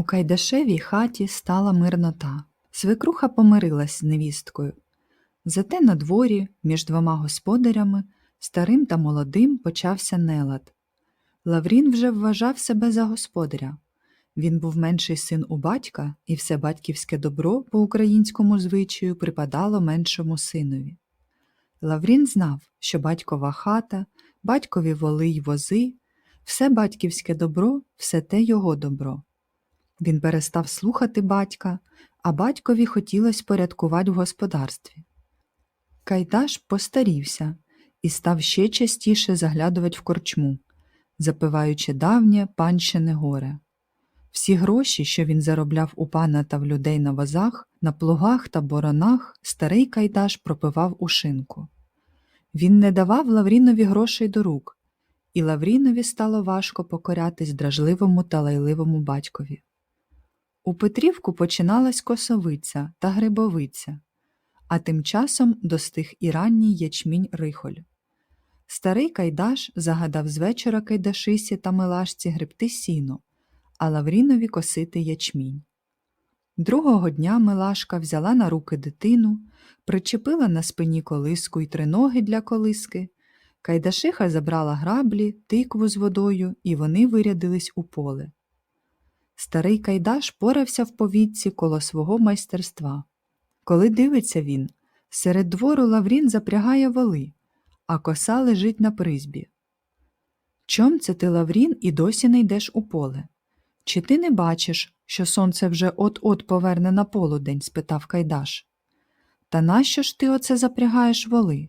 У Кайдашевій хаті стала мирнота. Свекруха помирилась з невісткою. Зате на дворі, між двома господарями, старим та молодим, почався нелад. Лаврін вже вважав себе за господаря. Він був менший син у батька, і все батьківське добро по українському звичаю припадало меншому синові. Лаврін знав, що батькова хата, батькові воли й вози, все батьківське добро, все те його добро. Він перестав слухати батька, а батькові хотілося порядкувати в господарстві. Кайдаш постарівся і став ще частіше заглядувати в корчму, запиваючи давнє панщине горе. Всі гроші, що він заробляв у пана та в людей на возах, на плугах та боронах, старий Кайдаш пропивав у шинку. Він не давав Лаврінові грошей до рук, і Лаврінові стало важко покорятись дражливому та лайливому батькові. У Петрівку починалась косовиця та грибовиця, а тим часом достиг і ранній ячмінь рихоль. Старий Кайдаш загадав з вечора Кайдашисі та Милашці гребти сіно, а Лаврінові косити ячмінь. Другого дня Милашка взяла на руки дитину, причепила на спині колиску й триноги для колиски. Кайдашиха забрала граблі, тикву з водою, і вони вирядились у поле. Старий Кайдаш порався в повітці коло свого майстерства. Коли дивиться він, серед двору Лаврін запрягає воли, а коса лежить на призбі. Чом це ти, Лаврін, і досі не йдеш у поле? Чи ти не бачиш, що сонце вже от-от поверне на полудень? спитав Кайдаш. Та нащо ж ти оце запрягаєш воли?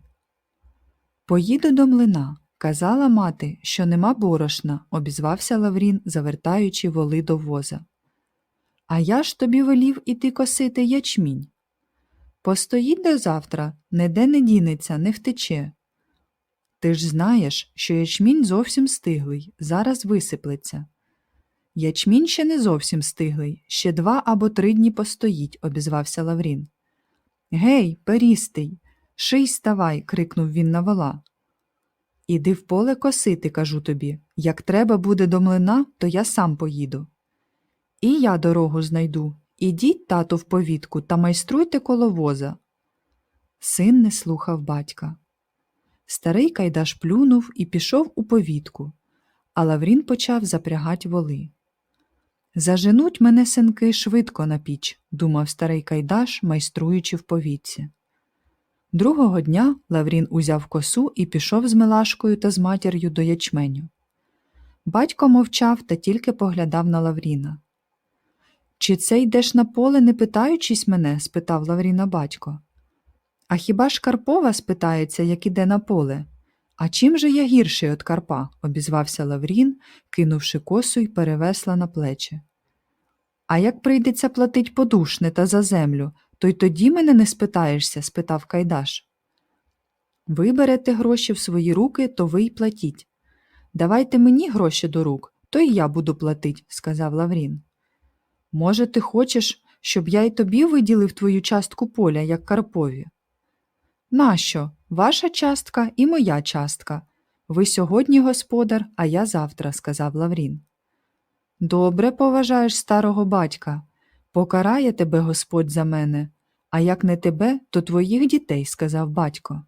Поїду до млина. Казала мати, що нема борошна, обізвався Лаврін, завертаючи воли до воза. А я ж тобі велів іти косити ячмінь. Постоїть до завтра, ніде не дінеться, не втече. Ти ж знаєш, що ячмінь зовсім стиглий, зараз висиплеться. Ячмінь ще не зовсім стиглий, ще два або три дні постоїть, обізвався Лаврін. Гей, перістий, ший ставай, крикнув він на вола. Іди в поле косити, кажу тобі. Як треба буде до млина, то я сам поїду. І я дорогу знайду. Ідіть, тато, в повітку та майструйте коло воза. Син не слухав батька. Старий Кайдаш плюнув і пішов у повітку, а Лаврін почав запрягать воли. Заженуть мене синки швидко на піч, думав старий Кайдаш, майструючи в повітці. Другого дня Лаврін узяв косу і пішов з Милашкою та з матір'ю до ячменю. Батько мовчав та тільки поглядав на Лавріна. Чи це йдеш на поле, не питаючись мене? спитав Лавріна батько. А хіба ж Карпова спитається, як іде на поле? А чим же я гірший від Карпа? обізвався Лаврін, кинувши косу й перевесла на плечі. А як прийдеться платить подушне та за землю, то й тоді мене не спитаєшся? спитав Кайдаш. Ви берете гроші в свої руки, то ви й платіть. Давайте мені гроші до рук, то й я буду платить, сказав Лаврін. Може, ти хочеш, щоб я й тобі виділив твою частку поля, як Карпові? Нащо? Ваша частка і моя частка. Ви сьогодні господар, а я завтра, сказав Лаврін. Добре поважаєш старого батька. Покарає тебе Господь за мене, а як не тебе, то твоїх дітей, сказав батько.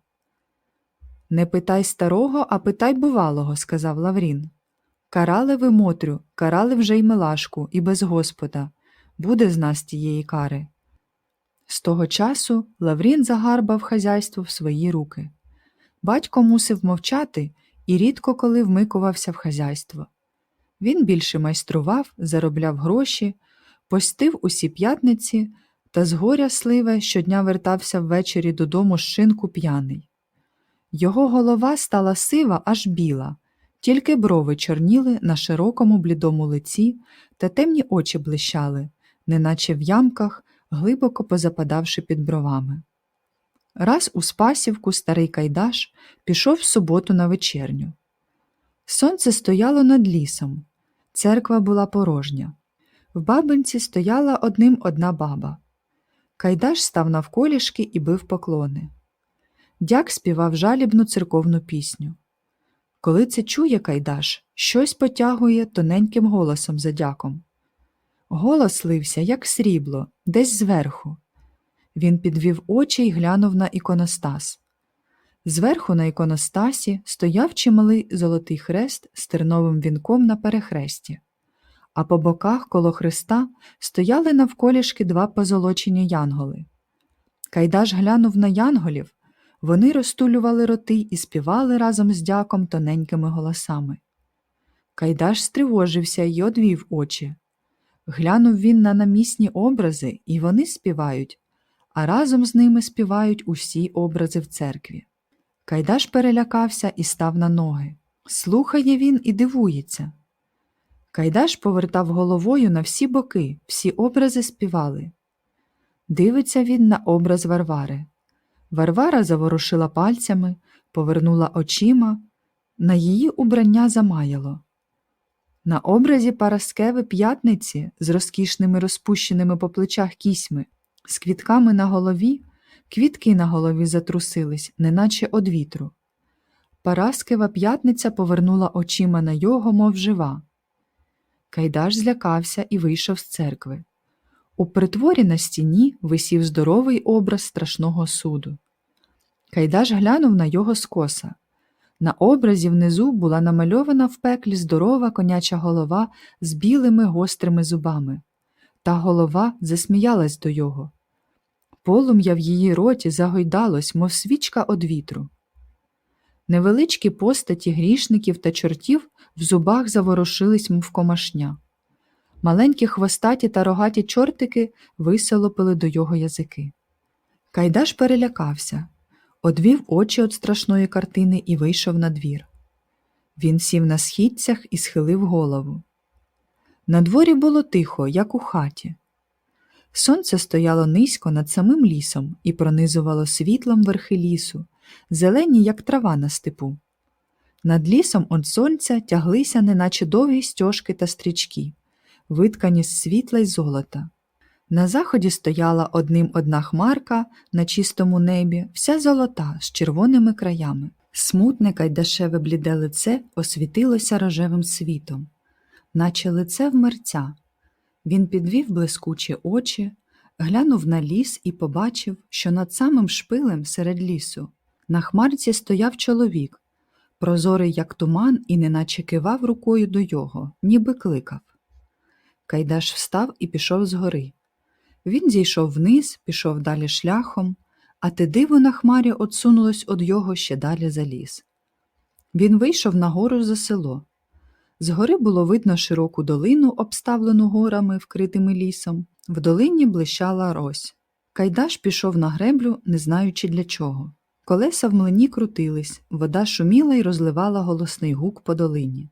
Не питай старого, а питай бувалого, сказав Лаврін. Карали ви Мотрю, карали вже й Милашку, і без Господа. Буде з нас тієї кари. З того часу Лаврін загарбав хазяйство в свої руки. Батько мусив мовчати і рідко коли вмикувався в хазяйство. Він більше майстрував, заробляв гроші, постив усі п'ятниці та з горя сливе щодня вертався ввечері додому з шинку п'яний. Його голова стала сива аж біла, тільки брови чорніли на широкому блідому лиці та темні очі блищали, неначе в ямках, глибоко позападавши під бровами. Раз у Спасівку старий Кайдаш пішов в суботу на вечерню. Сонце стояло над лісом, церква була порожня. В бабинці стояла одним одна баба. Кайдаш став навколішки і бив поклони. Дяк співав жалібну церковну пісню. Коли це чує Кайдаш, щось потягує тоненьким голосом за дяком. Голос лився, як срібло, десь зверху. Він підвів очі й глянув на іконостас. Зверху на іконостасі стояв чималий золотий хрест з терновим вінком на перехресті, а по боках коло хреста стояли навколішки два позолочені янголи. Кайдаш глянув на янголів, вони розтулювали роти і співали разом з дяком тоненькими голосами. Кайдаш стривожився й одвів очі. Глянув він на намісні образи, і вони співають, а разом з ними співають усі образи в церкві. Кайдаш перелякався і став на ноги. Слухає він і дивується. Кайдаш повертав головою на всі боки, всі образи співали. Дивиться він на образ Варвари. Варвара заворушила пальцями, повернула очима, на її убрання замаяло. На образі Параскеви п'ятниці з розкішними розпущеними по плечах кісьми, з квітками на голові, квітки на голові затрусились, неначе од вітру. Параскева п'ятниця повернула очима на його, мов жива. Кайдаш злякався і вийшов з церкви. У притворі на стіні висів здоровий образ страшного суду. Кайдаш глянув на його скоса. На образі внизу була намальована в пеклі здорова коняча голова з білими гострими зубами. Та голова засміялась до його. Полум'я в її роті загойдалось, мов свічка од вітру. Невеличкі постаті грішників та чортів в зубах заворушились, мов комашня. Маленькі хвостаті та рогаті чортики висолопили до його язики. Кайдаш перелякався, одвів очі від страшної картини і вийшов на двір. Він сів на східцях і схилив голову. На дворі було тихо, як у хаті. Сонце стояло низько над самим лісом і пронизувало світлом верхи лісу, зелені, як трава на степу. Над лісом від сонця тяглися неначе довгі стяжки та стрічки, виткані з світла й золота. На заході стояла одним одна хмарка на чистому небі, вся золота з червоними краями. Смутне кайдашеве бліде лице освітилося рожевим світом, наче лице вмерця. Він підвів блискучі очі, глянув на ліс і побачив, що над самим шпилем серед лісу на хмарці стояв чоловік, прозорий, як туман, і неначе кивав рукою до його, ніби кликав. Кайдаш встав і пішов згори. Він зійшов вниз, пішов далі шляхом, а те диво на хмарі отсунулось од його ще далі за ліс. Він вийшов на гору за село. Згори було видно широку долину, обставлену горами, вкритими лісом. В долині блищала рось. Кайдаш пішов на греблю, не знаючи для чого. Колеса в млині крутились, вода шуміла й розливала голосний гук по долині.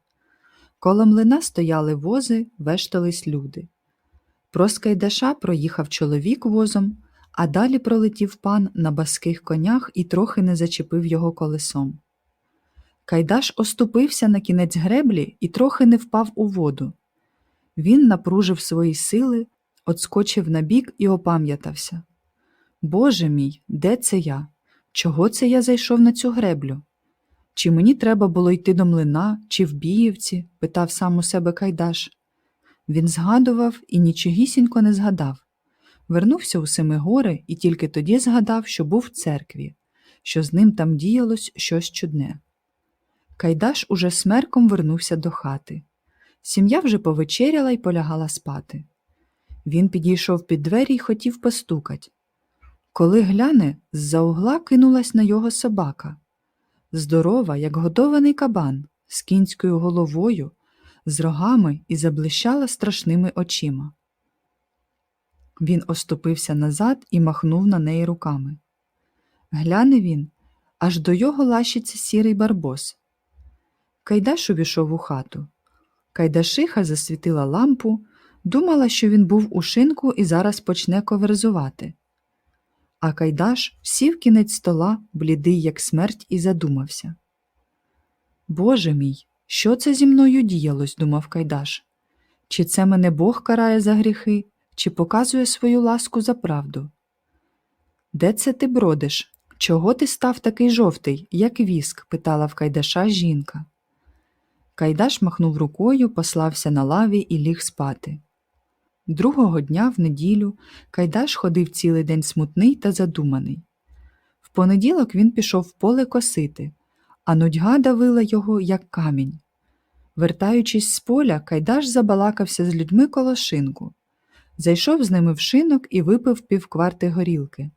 Коло млина стояли вози, вештались люди. Проз Кайдаша проїхав чоловік возом, а далі пролетів пан на баских конях і трохи не зачепив його колесом. Кайдаш оступився на кінець греблі і трохи не впав у воду. Він напружив свої сили, отскочив набік і опам'ятався. Боже мій, де це я? Чого це я зайшов на цю греблю? Чи мені треба було йти до млина, чи в Біївці? питав сам у себе Кайдаш. Він згадував і нічогісінько не згадав. Вернувся у Семигори і тільки тоді згадав, що був в церкві, що з ним там діялось щось чудне. Кайдаш уже смерком вернувся до хати. Сім'я вже повечеряла й полягала спати. Він підійшов під двері й хотів постукать. Коли гляне, з-за угла кинулась на його собака. Здорова, як готований кабан, з кінською головою, з рогами і заблищала страшними очима. Він оступився назад і махнув на неї руками. Гляне він, аж до його лащиться сірий барбос. Кайдаш увійшов у хату. Кайдашиха засвітила лампу, думала, що він був у шинку і зараз почне коверзувати. А Кайдаш сів кінець стола, блідий, як смерть, і задумався. Боже мій, що це зі мною діялось, думав Кайдаш. Чи це мене Бог карає за гріхи, чи показує свою ласку за правду? Де це ти бродиш? Чого ти став такий жовтий, як віск? питала в Кайдаша жінка. Кайдаш махнув рукою, послався на лаві і ліг спати. Другого дня, в неділю, Кайдаш ходив цілий день смутний та задуманий. В понеділок він пішов в поле косити, а нудьга давила його, як камінь. Вертаючись з поля, Кайдаш забалакався з людьми коло шинку. Зайшов з ними в шинок і випив півкварти горілки.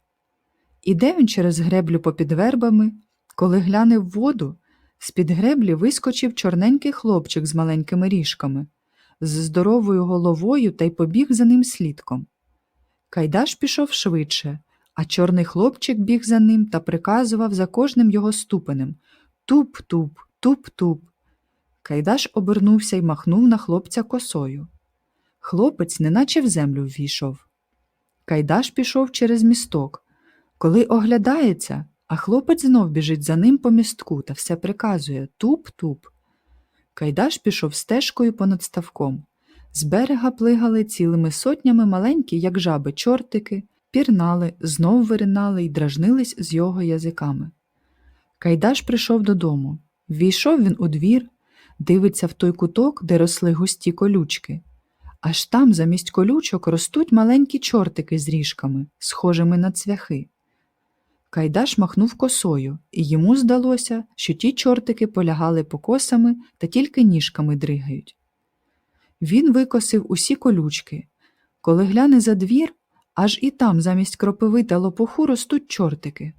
Іде він через греблю попід вербами, коли гляне в воду, з-під греблі вискочив чорненький хлопчик з маленькими ріжками, з здоровою головою та й побіг за ним слідком. Кайдаш пішов швидше, а чорний хлопчик біг за ним та приказував за кожним його ступенем Туп-туп, туп-туп. Кайдаш обернувся й махнув на хлопця косою. Хлопець неначе в землю ввійшов. Кайдаш пішов через місток. Коли оглядається, а хлопець знов біжить за ним по містку та все приказує туп-туп. Кайдаш пішов стежкою понад ставком. З берега плигали цілими сотнями маленькі, як жаби, чортики, пірнали, знов виринали й дражнились з його язиками. Кайдаш прийшов додому. Ввійшов він у двір, дивиться в той куток, де росли густі колючки. Аж там замість колючок ростуть маленькі чортики з ріжками, схожими на цвяхи. Кайдаш махнув косою, і йому здалося, що ті чортики полягали покосами та тільки ніжками дригають. Він викосив усі колючки. Коли гляне за двір, аж і там замість кропиви та лопуху ростуть чортики.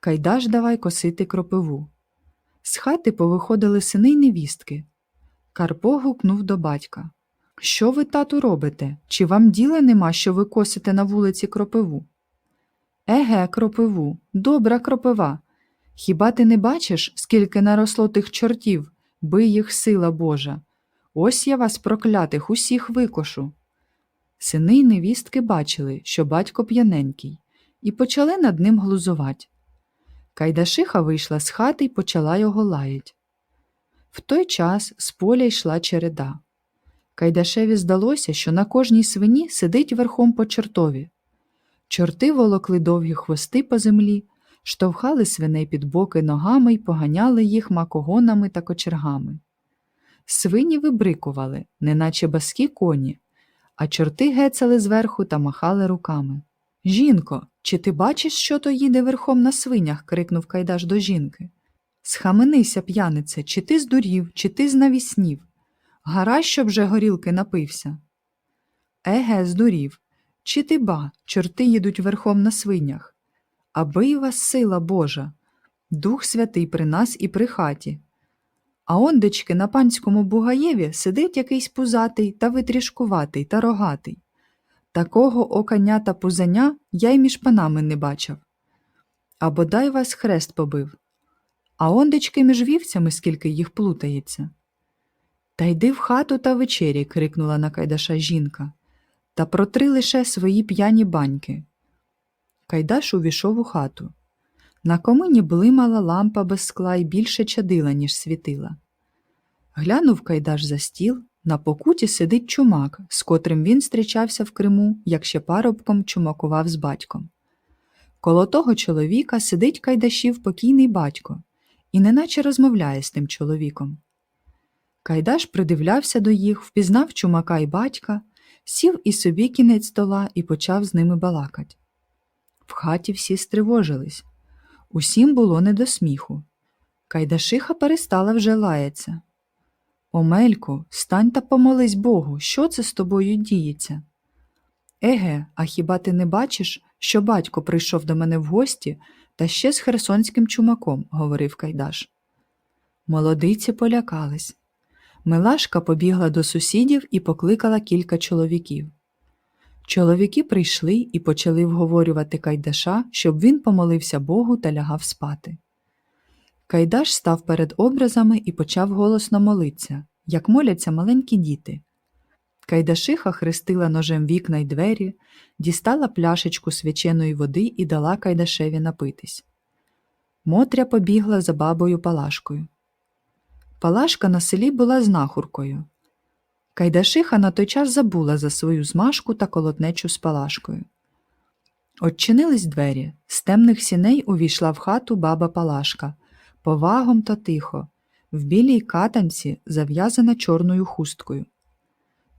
Кайдаш давай косити кропиву. З хати повиходили сини й невістки. Карпо гукнув до батька. Що ви, тату, робите? Чи вам діла нема, що ви косите на вулиці кропиву? Еге, кропиву, добра кропива. Хіба ти не бачиш, скільки наросло тих чортів, бий їх сила Божа? Ось я вас, проклятих, усіх викошу. Сини й невістки бачили, що батько п'яненький, і почали над ним глузувати. Кайдашиха вийшла з хати й почала його лаять. В той час з поля йшла череда. Кайдашеві здалося, що на кожній свині сидить верхом по чортові. Чорти волокли довгі хвости по землі, штовхали свиней під боки ногами й поганяли їх макогонами та кочергами. Свині вибрикували, неначе баскі коні, а чорти гецали зверху та махали руками. Жінко, чи ти бачиш, що то їде верхом на свинях? крикнув Кайдаш до жінки. Схаменися, п'янице, чи ти здурів, чи ти знавіснів. Гара, щоб же горілки напився. Еге, здурів. Чи ти ба, чорти їдуть верхом на свинях? Аби вас сила Божа, Дух Святий при нас і при хаті. А ондечки на панському Бугаєві сидить якийсь пузатий та витрішкуватий та рогатий. Такого оканя та пузаня я й між панами не бачив. А бодай вас хрест побив. А ондечки між вівцями, скільки їх плутається. Та йди в хату та вечері, крикнула на Кайдаша жінка, та протри лише свої п'яні баньки. Кайдаш увійшов у хату. На комині блимала лампа без скла і більше чадила, ніж світила. Глянув Кайдаш за стіл, на покуті сидить чумак, з котрим він зустрічався в Криму, як ще парубком чумакував з батьком. Коло того чоловіка сидить Кайдашів покійний батько і неначе розмовляє з тим чоловіком. Кайдаш придивлявся до їх, впізнав чумака й батька, сів і собі кінець стола і почав з ними балакать. В хаті всі стривожились. Усім було не до сміху. Кайдашиха перестала вже лаятися. Омелько, стань та помолись Богу, що це з тобою діється? Еге, а хіба ти не бачиш, що батько прийшов до мене в гості та ще з херсонським чумаком, говорив Кайдаш. Молодиці полякались. Милашка побігла до сусідів і покликала кілька чоловіків. Чоловіки прийшли і почали вговорювати Кайдаша, щоб він помолився Богу та лягав спати. Кайдаш став перед образами і почав голосно молитися, як моляться маленькі діти. Кайдашиха хрестила ножем вікна й двері, дістала пляшечку свяченої води і дала Кайдашеві напитись. Мотря побігла за бабою Палашкою. Палашка на селі була знахуркою. Кайдашиха на той час забула за свою змашку та колотнечу з Палашкою. Отчинились двері. З темних сіней увійшла в хату баба Палашка, повагом та тихо, в білій катанці, зав'язана чорною хусткою.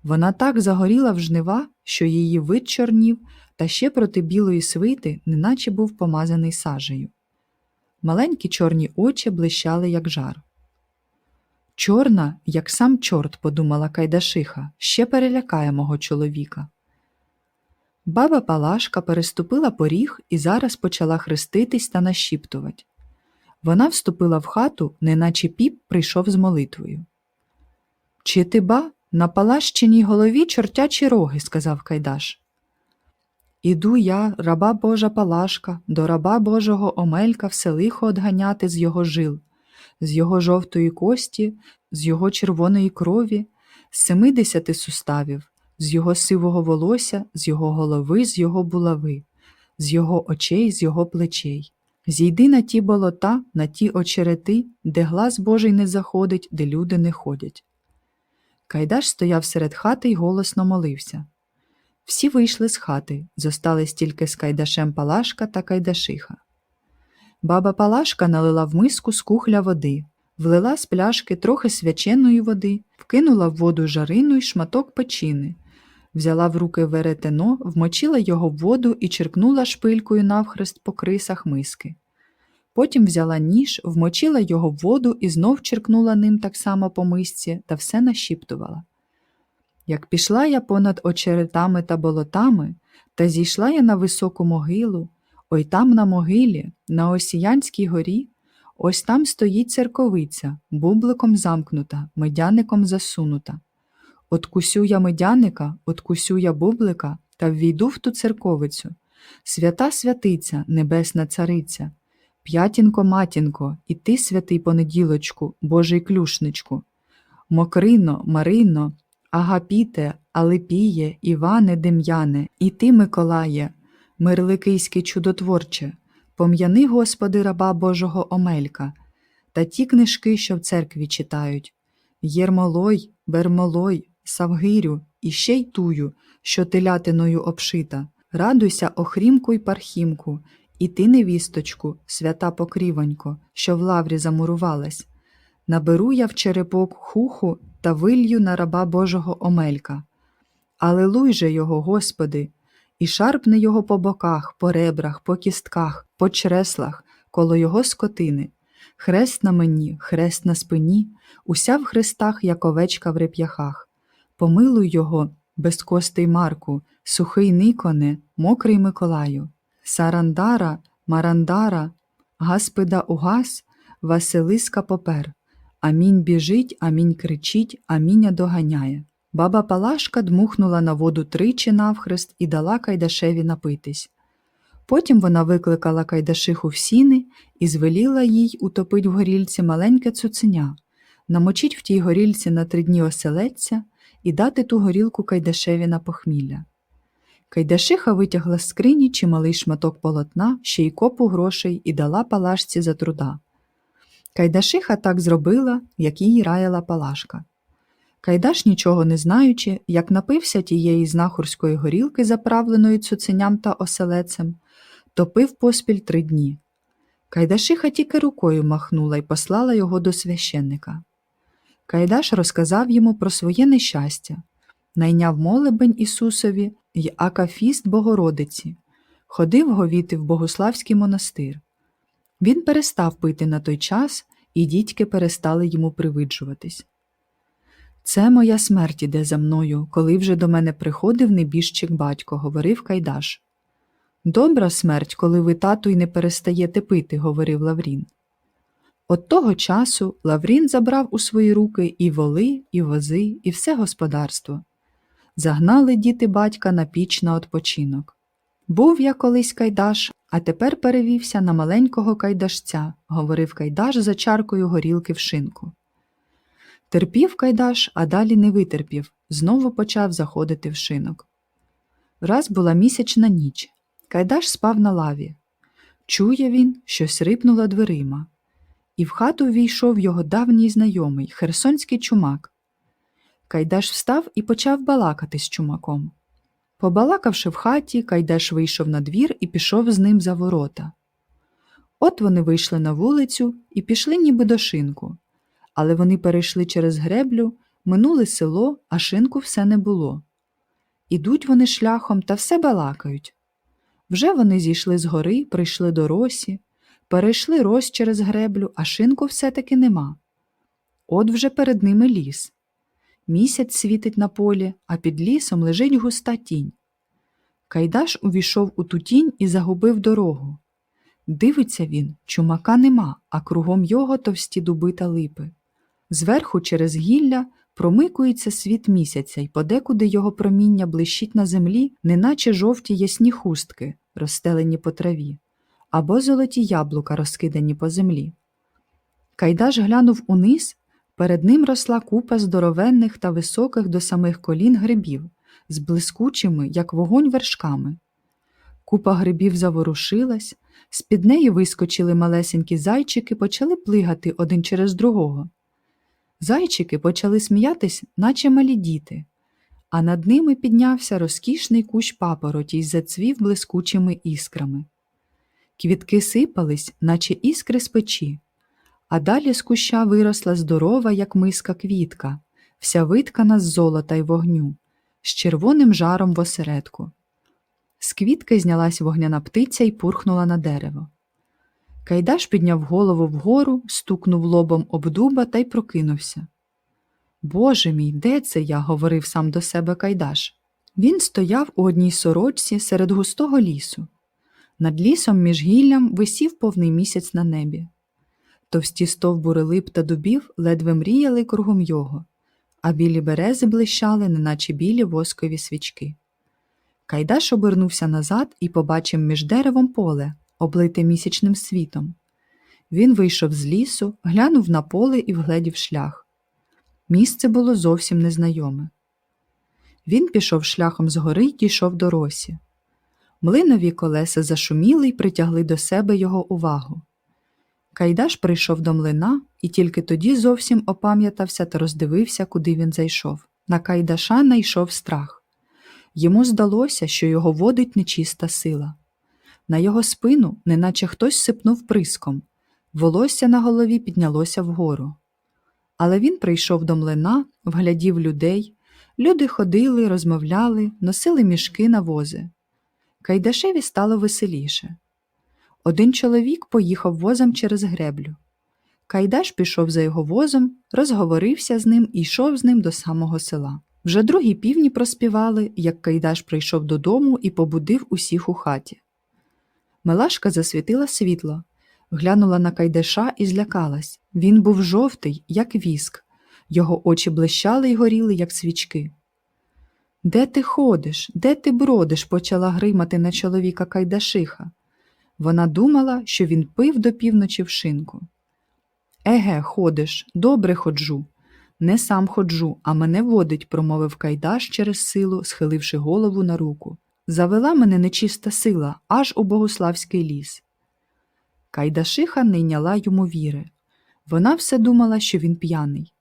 Вона так загоріла в жнива, що її вид чорнів, та ще проти білої свити, неначе був помазаний сажею. Маленькі чорні очі блищали, як жар. Чорна, як сам чорт, подумала Кайдашиха, ще перелякає мого чоловіка. Баба Палашка переступила поріг і зараз почала хреститись та нашіптувати. Вона вступила в хату, неначе піп прийшов з молитвою. Чи ти ба, на палащиній голові чортячі роги, сказав Кайдаш. Іду я, раба Божа Палашка, до раба Божого Омелька все лихо одганяти з його жил, з його жовтої кості, з його червоної крові, з семидесяти суставів, з його сивого волосся, з його голови, з його булави, з його очей, з його плечей. Зійди на ті болота, на ті очерети, де глас Божий не заходить, де люди не ходять. Кайдаш стояв серед хати й голосно молився. Всі вийшли з хати, зостались тільки з Кайдашем Палашка та Кайдашиха. Баба Палашка налила в миску з кухля води, влила з пляшки трохи свяченої води, вкинула в воду жарину й шматок печини, взяла в руки веретено, вмочила його в воду і черкнула шпилькою навхрест по крисах миски. Потім взяла ніж, вмочила його в воду і знов черкнула ним так само по мисці та все нашіптувала. Як пішла я понад очеретами та болотами, та зійшла я на високу могилу, ой там на могилі, на Осіянській горі, ось там стоїть церковиця, бубликом замкнута, медяником засунута. Откусю я медяника, откусю я бублика та ввійду в ту церковицю. Свята святиця, небесна цариця, п'ятінко матінко, і ти, святий понеділочку, Божий клюшничку. Мокрино, Марино, Агапіте, Алепіє, Іване Дем'яне, і ти, Миколає, Мирликийський чудотворче, пом'яни, Господи, раба Божого Омелька, та ті книжки, що в церкві читають Єрмолой, Бермолой, Савгирю і ще й тую, що телятиною обшита. Радуйся, охрімку й пархімку, і ти, невісточку, свята покрівонько, що в лаврі замурувалась. Наберу я в черепок хуху та вилью на раба Божого Омелька. Алелуй же його, Господи, і шарпни його по боках, по ребрах, по кістках, по чреслах, коло його скотини. Хрест на мені, хрест на спині, уся в хрестах, як овечка в реп'яхах. Помилуй його, безкостий Марку, сухий Никоне, мокрий Миколаю. Сарандара, Марандара, Гаспида угас, Василиска попер. Амінь біжить, амінь кричить, аміня доганяє. Баба Палашка дмухнула на воду тричі навхрест і дала Кайдашеві напитись. Потім вона викликала Кайдашиху в сіни і звеліла їй утопить в горільці маленьке цуценя, намочить в тій горільці на три дні оселедця і дати ту горілку Кайдашеві на похмілля. Кайдашиха витягла з скрині чималий шматок полотна, ще й копу грошей і дала палашці за труда. Кайдашиха так зробила, як їй раяла палашка. Кайдаш, нічого не знаючи, як напився тієї знахурської горілки, заправленої цуценям та оселецем, то пив поспіль три дні. Кайдашиха тільки рукою махнула й послала його до священника. Кайдаш розказав йому про своє нещастя, найняв молебень Ісусові й акафіст Богородиці, ходив говіти в Богославський монастир. Він перестав пити на той час, і дітьки перестали йому привиджуватись. Це моя смерть іде за мною, коли вже до мене приходив небіжчик батько, говорив Кайдаш. Добра смерть, коли ви тату й не перестаєте пити, говорив Лаврін. От того часу Лаврін забрав у свої руки і воли, і вози, і все господарство. Загнали діти батька на піч на odpoczynок. Був я колись Кайдаш, а тепер перевівся на маленького кайдашця, говорив Кайдаш за чаркою горілки в шинку. Терпів Кайдаш, а далі не витерпів, знову почав заходити в шинок. Раз була місячна ніч. Кайдаш спав на лаві. Чує він, щось рипнуло дверима, і в хату ввійшов його давній знайомий, херсонський чумак. Кайдаш встав і почав балакати з чумаком. Побалакавши в хаті, Кайдаш вийшов на двір і пішов з ним за ворота. От вони вийшли на вулицю і пішли ніби до шинку, але вони перейшли через греблю, Минули село, а шинку все не було. Ідуть вони шляхом та все балакають. Вже вони зійшли з гори, прийшли до росі, перейшли рось через греблю, а шинку все-таки нема. От вже перед ними ліс. Місяць світить на полі, а під лісом лежить густа тінь. Кайдаш увійшов у ту тінь і загубив дорогу. Дивиться він, чумака нема, а кругом його товсті дуби та липи. Зверху через гілля промикується світ місяця, й подекуди його проміння блищить на землі, неначе жовті ясні хустки, розстелені по траві, або золоті яблука, розкидані по землі. Кайдаш глянув униз, перед ним росла купа здоровенних та високих до самих колін грибів, з блискучими, як вогонь вершками. Купа грибів заворушилась, з-під неї вискочили малесенькі зайчики, почали плигати один через другого. Зайчики почали сміятись, наче малі діти, а над ними піднявся розкішний кущ папороті й зацвів блискучими іскрами. Квітки сипались, наче іскри з печі, а далі з куща виросла здорова, як миска квітка, вся виткана з золота й вогню, з червоним жаром в осередку. З квітки знялась вогняна птиця і пурхнула на дерево. Кайдаш підняв голову вгору, стукнув лобом об дуба та й прокинувся. Боже мій, де це я? говорив сам до себе Кайдаш. Він стояв у одній сорочці серед густого лісу. Над лісом між гіллям висів повний місяць на небі. Товсті стовбури лип та дубів ледве мріяли кругом його, а білі берези блищали, неначе білі воскові свічки. Кайдаш обернувся назад і побачив між деревом поле, облите місячним світом. Він вийшов з лісу, глянув на поле і вгледів шлях. Місце було зовсім незнайоме. Він пішов шляхом згори й дійшов до росі. Млинові колеса зашуміли й притягли до себе його увагу. Кайдаш прийшов до млина і тільки тоді зовсім опам'ятався та роздивився, куди він зайшов. На Кайдаша найшов страх. Йому здалося, що його водить нечиста сила. На його спину, неначе хтось сипнув приском, волосся на голові піднялося вгору. Але він прийшов до млина, вглядів людей. Люди ходили, розмовляли, носили мішки на вози. Кайдашеві стало веселіше. Один чоловік поїхав возом через греблю. Кайдаш пішов за його возом, розговорився з ним і йшов з ним до самого села. Вже другі півні проспівали, як Кайдаш прийшов додому і побудив усіх у хаті. Мелашка засвітила світло, глянула на Кайдаша і злякалась. Він був жовтий, як віск, його очі блищали й горіли, як свічки. Де ти ходиш, де ти бродиш? почала гримати на чоловіка Кайдашиха. Вона думала, що він пив до півночі в шинку. Еге, ходиш, добре ходжу. Не сам ходжу, а мене водить, промовив Кайдаш через силу, схиливши голову на руку. Завела мене нечиста сила аж у богославський ліс. Кайдашиха не йняла йому віри. Вона все думала, що він п'яний.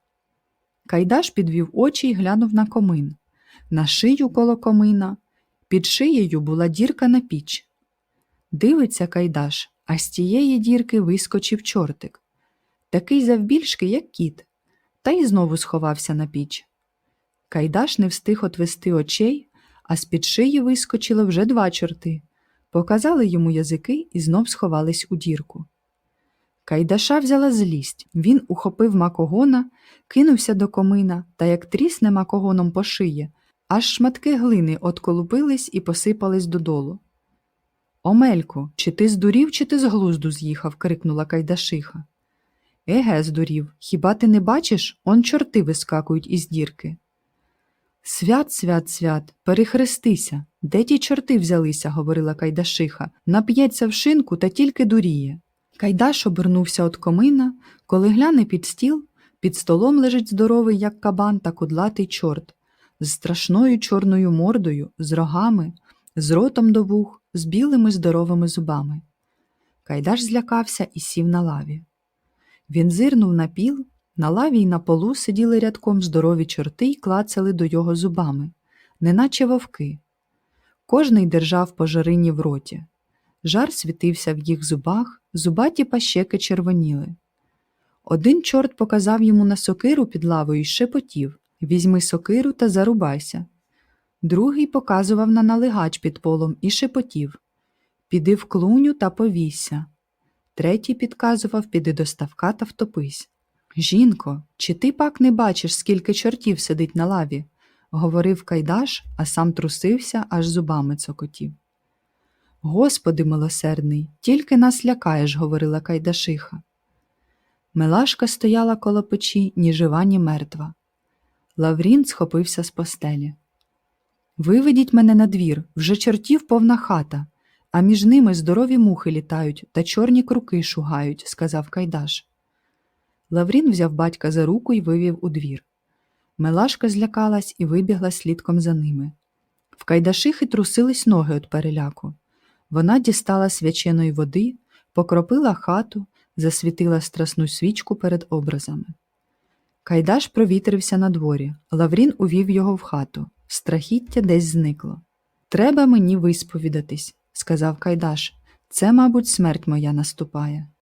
Кайдаш підвів очі й глянув на комин. На шию коло комина. Під шиєю була дірка на піч. Дивиться Кайдаш, а з тієї дірки вискочив чортик. Такий завбільшки, як кіт, та й знову сховався на піч. Кайдаш не встиг отвести очей, а з-під шиї вискочило вже два чорти. Показали йому язики і знов сховались у дірку. Кайдаша взяла злість. Він ухопив макогона, кинувся до комина та, як трісне макогоном по шиї, аж шматки глини отколупились і посипались додолу. Омелько, чи ти здурів, чи ти з глузду з'їхав? крикнула Кайдашиха. Еге, здурів, хіба ти не бачиш? Он чорти вискакують із дірки. Свят, свят, свят, перехрестися. Де ті чорти взялися, говорила Кайдашиха, нап'ється в шинку та тільки дуріє. Кайдаш обернувся від комина, коли гляне під стіл, під столом лежить здоровий, як кабан, та кудлатий чорт, з страшною чорною мордою, з рогами, з ротом до вух, з білими здоровими зубами. Кайдаш злякався і сів на лаві. Він зирнув на піл, на лаві й на полу сиділи рядком здорові чорти й клацали до його зубами, неначе вовки. Кожний держав по жарині в роті. Жар світився в їх зубах, зубаті пащеки червоніли. Один чорт показав йому на сокиру під лавою й шепотів Візьми сокиру та зарубайся. Другий показував на налегач під полом і шепотів Піди в клуню та повійся. Третій підказував піди до ставка та втопись. Жінко, чи ти пак не бачиш, скільки чортів сидить на лаві? говорив Кайдаш, а сам трусився, аж зубами цокотів. Господи милосердний, тільки нас лякаєш, говорила Кайдашиха. Милашка стояла коло печі, ні жива, ні мертва. Лаврін схопився з постелі. Виведіть мене на двір, вже чортів повна хата, а між ними здорові мухи літають та чорні круки шугають, сказав Кайдаш. Лаврін взяв батька за руку і вивів у двір. Милашка злякалась і вибігла слідком за ними. В Кайдашихи трусились ноги від переляку. Вона дістала свяченої води, покропила хату, засвітила страсну свічку перед образами. Кайдаш провітрився на дворі. Лаврін увів його в хату. Страхіття десь зникло. Треба мені висповідатись, сказав Кайдаш. Це, мабуть, смерть моя наступає.